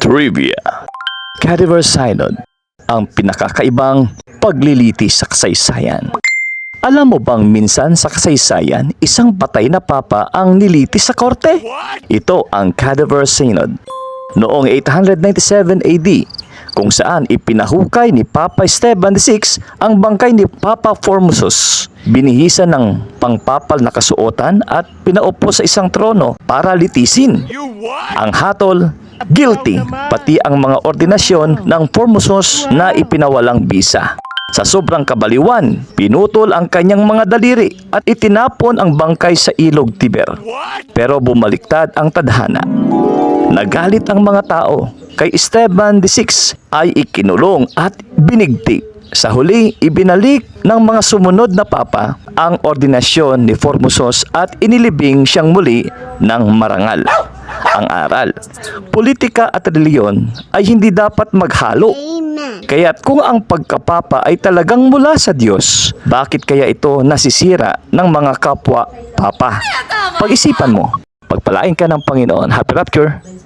Trivia Cadaver Synod ang pinakakaibang paglilitis sa kasaysayan. Alam mo bang minsan sa kasaysayan, isang patay na papa ang nilitis sa korte? Ito ang Cadaver Synod. Noong 897 AD, kung saan ipinahukay ni Papa Esteban VI ang bangkay ni Papa Formosus. Binihisan ng pangpapal na kasuotan at pinaupo sa isang trono para litisin. Ang hatol, guilty, pati ang mga ordinasyon ng Formosus na ipinawalang bisa. Sa sobrang kabaliwan, pinutol ang kanyang mga daliri at itinapon ang bangkay sa ilog Tiber. Pero bumaliktad ang tadhana. Nagalit ang mga tao kay Esteban VI ay ikinulong at binigti. Sa huli, ibinalik ng mga sumunod na papa ang ordinasyon ni Formosos at inilibing siyang muli ng marangal. Ang aral, politika at reliyon ay hindi dapat maghalo. Kaya't kung ang pagkapapa ay talagang mula sa Diyos, bakit kaya ito nasisira ng mga kapwa papa? Pag-isipan mo, pagpalain ka ng Panginoon. Happy Rapture!